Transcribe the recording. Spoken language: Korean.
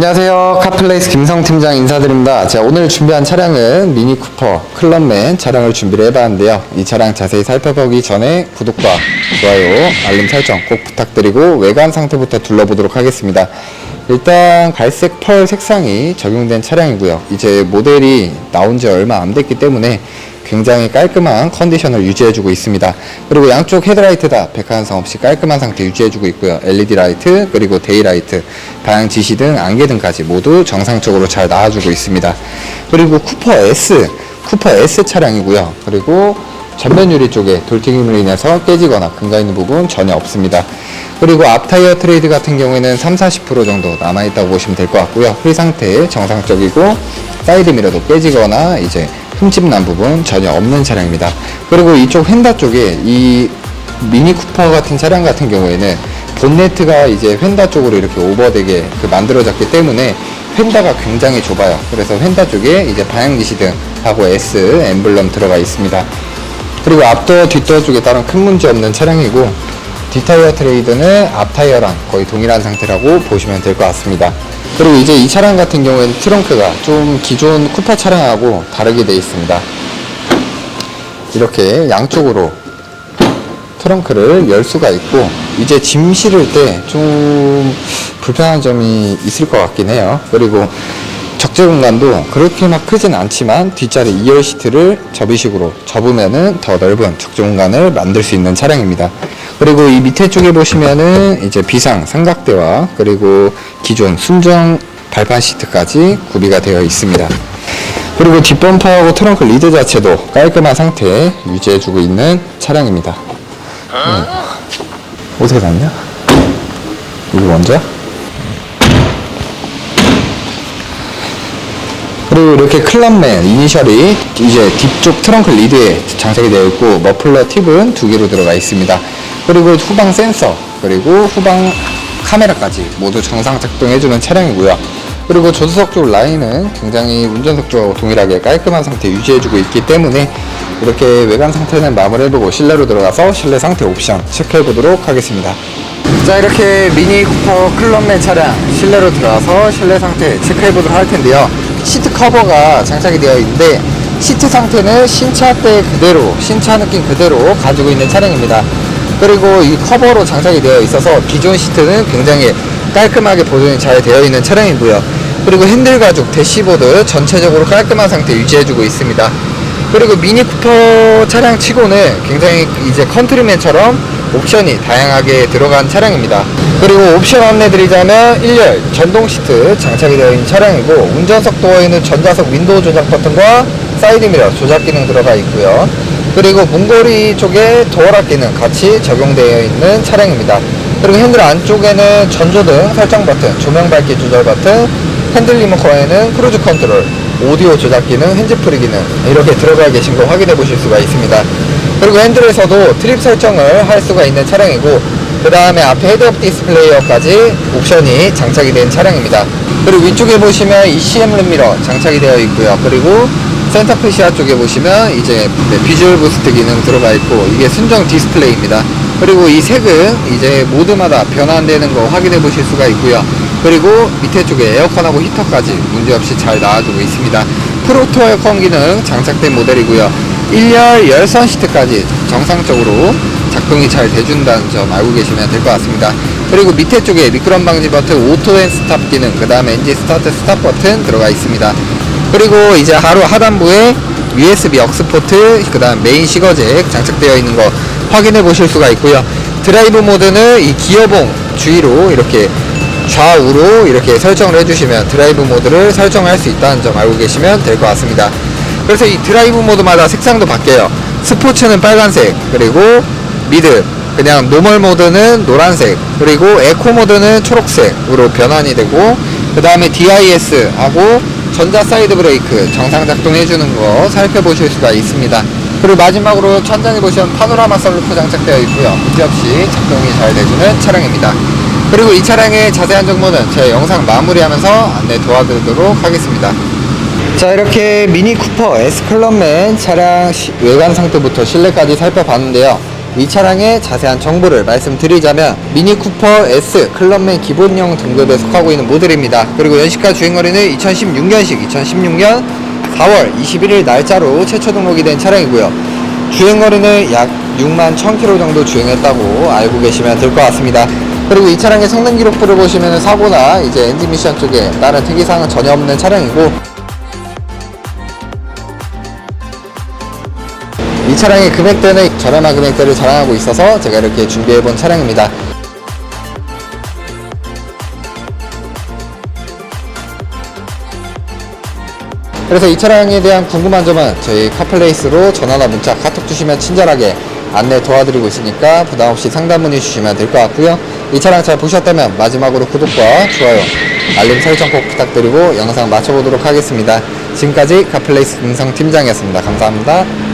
안녕하세요. 카플레이스 김성 팀장 인사드립니다. 자, 오늘 준비한 차량은 미니 쿠퍼 클럽맨 차량을 준비를 해봤는데요. 이 차량 자세히 살펴보기 전에 구독과 좋아요, 알림 설정 꼭 부탁드리고 외관 상태부터 둘러보도록 하겠습니다. 일단 갈색 펄 색상이 적용된 차량이고요. 이제 모델이 나온 지 얼마 안 됐기 때문에 굉장히 깔끔한 컨디션을 유지해주고 있습니다. 그리고 양쪽 헤드라이트 다 백화현상 없이 깔끔한 상태 유지해주고 있고요. LED 라이트 그리고 데이 라이트, 방향 지시 등 안개등까지 모두 정상적으로 잘 나와주고 있습니다. 그리고 쿠퍼 S, 쿠퍼 S 차량이고요. 그리고 전면 유리 쪽에 돌튀김으로 인해서 깨지거나 금가 있는 부분 전혀 없습니다. 그리고 앞 타이어 트레이드 같은 경우에는 3, 40% 정도 남아있다고 보시면 될 것 같고요. 휠 상태 정상적이고 사이드 미러도 깨지거나 이제 흠집 난 부분 전혀 없는 차량입니다. 그리고 이쪽 휀다 쪽에 이 미니 쿠퍼 같은 차량 같은 경우에는 본네트가 이제 휀다 쪽으로 이렇게 오버되게 그 만들어졌기 때문에 휀다가 굉장히 좁아요. 그래서 휀다 쪽에 이제 방향 지시 등 하고 S 엠블럼 들어가 있습니다. 그리고 앞도어 뒷도어 쪽에 다른 큰 문제 없는 차량이고 뒷타이어 트레이드는 앞타이어랑 거의 동일한 상태라고 보시면 될 것 같습니다. 그리고 이제 이 차량 같은 경우에는 트렁크가 좀 기존 쿠퍼 차량하고 다르게 되어 있습니다. 이렇게 양쪽으로 트렁크를 열 수가 있고 이제 짐 실을 때 좀 불편한 점이 있을 것 같긴 해요. 그리고 적재 공간도 그렇게 막 크진 않지만 뒷자리 2열 시트를 접이식으로 접으면은 더 넓은 적재 공간을 만들 수 있는 차량입니다. 그리고 이 밑에 쪽에 보시면은 이제 비상 삼각대와 그리고 기존 순정 발판 시트까지 구비가 되어 있습니다. 그리고 뒷범퍼하고 트렁크 리드 자체도 깔끔한 상태 유지해주고 있는 차량입니다. 음. 어떻게 샀냐? 이거 먼저? 그리고 이렇게 클럽맨 이니셜이 이제 뒤쪽 트렁크 리드에 장착이 되어 있고 머플러 팁은 두 개로 들어가 있습니다. 그리고 후방 센서 그리고 후방 카메라까지 모두 정상 작동해주는 차량이고요. 그리고 조수석 쪽 라인은 굉장히 운전석 쪽하고 동일하게 깔끔한 상태 유지해주고 있기 때문에 이렇게 외관 상태는 마무리해보고 실내로 들어가서 실내 상태 옵션 체크해보도록 하겠습니다. 자 이렇게 미니 쿠퍼 클럽맨 차량 실내로 들어가서 실내 상태 체크해보도록 할 텐데요 시트 커버가 장착이 되어 있는데 시트 상태는 신차 때 그대로 신차 느낌 그대로 가지고 있는 차량입니다 그리고 이 커버로 장착이 되어 있어서 기존 시트는 굉장히 깔끔하게 보존이 잘 되어 있는 차량이고요 그리고 핸들 가죽 대시보드 전체적으로 깔끔한 상태 유지해주고 있습니다 그리고 미니 쿠퍼 차량 치고는 굉장히 이제 컨트리맨처럼 옵션이 다양하게 들어간 차량입니다. 그리고 옵션 안내드리자면 1열 전동 시트 장착이 되어 있는 차량이고 운전석 도어에는 전자석 윈도우 조작 버튼과 사이드 미러 조작 기능 들어가 있고요. 그리고 문고리 쪽에 도어락 기능 같이 적용되어 있는 차량입니다. 그리고 핸들 안쪽에는 전조등 설정 버튼, 조명 밝기 조절 버튼, 핸들 리모컨에는 크루즈 컨트롤, 오디오 조작 기능, 핸즈프리 기능 이렇게 들어가 계신 거 확인해 보실 수가 있습니다. 그리고 핸들에서도 트립 설정을 할 수가 있는 차량이고 그 다음에 앞에 헤드업 디스플레이어까지 옵션이 장착이 된 차량입니다. 그리고 위쪽에 보시면 ECM 룸미러 장착이 되어 있고요. 그리고 센터페시아 쪽에 보시면 이제 네, 비주얼 부스트 기능 들어가 있고 이게 순정 디스플레이입니다. 그리고 이 색은 이제 모드마다 변환되는 거 확인해 보실 수가 있고요. 그리고 밑에 쪽에 에어컨하고 히터까지 문제없이 잘 나와주고 있습니다. 프로토 에어컨 기능 장착된 모델이고요. 1열 열선 시트까지 정상적으로 작동이 잘 돼준다는 점 알고 계시면 될 것 같습니다. 그리고 밑에 쪽에 미끄럼 방지 버튼, 오토 앤 스탑 기능, 그 다음에 엔진 스타트 스탑 버튼 들어가 있습니다. 그리고 이제 하루 하단부에 USB 억스 포트, 그 다음 메인 시거잭 장착되어 있는 거 확인해 보실 수가 있고요. 드라이브 모드는 이 기어봉 주위로 이렇게 좌우로 이렇게 설정을 해주시면 드라이브 모드를 설정할 수 있다는 점 알고 계시면 될 것 같습니다. 그래서 이 드라이브 모드마다 색상도 바뀌어요. 스포츠는 빨간색, 그리고 미드, 그냥 노멀 모드는 노란색, 그리고 에코 모드는 초록색으로 변환이 되고, 그 다음에 DIS 하고 전자 사이드 브레이크 정상 작동해주는 거 살펴보실 수가 있습니다. 그리고 마지막으로 천장에 보시면 파노라마 썬루프 장착되어 있고요. 문제없이 작동이 잘 돼주는 차량입니다. 그리고 이 차량의 자세한 정보는 제 영상 마무리하면서 안내 도와드리도록 하겠습니다. 자 이렇게 미니 쿠퍼 S 클럽맨 차량 시- 외관 상태부터 실내까지 살펴봤는데요 이 차량의 자세한 정보를 말씀드리자면 미니 쿠퍼 S 클럽맨 기본형 등급에 속하고 있는 모델입니다. 그리고 연식과 주행거리는 2016년식 2016년 4월 21일 날짜로 최초 등록이 된 차량이고요. 주행거리는 약 6만 1000km 정도 주행했다고 알고 계시면 될 것 같습니다. 그리고 이 차량의 성능 기록부를 보시면 사고나 이제 엔진 미션 쪽에 다른 특이사항은 전혀 없는 차량이고 차량의 금액대는 저렴한 금액대를 자랑하고 있어서 제가 이렇게 준비해본 차량입니다. 그래서 이 차량에 대한 궁금한 점은 저희 카플레이스로 전화나 문자, 카톡 주시면 친절하게 안내 도와드리고 있으니까 부담 없이 상담 문의 주시면 될 것 같고요. 이 차량 잘 보셨다면 마지막으로 구독과 좋아요, 알림 설정 꼭 부탁드리고 영상 마쳐보도록 하겠습니다. 지금까지 카플레이스 김성 팀장이었습니다. 감사합니다.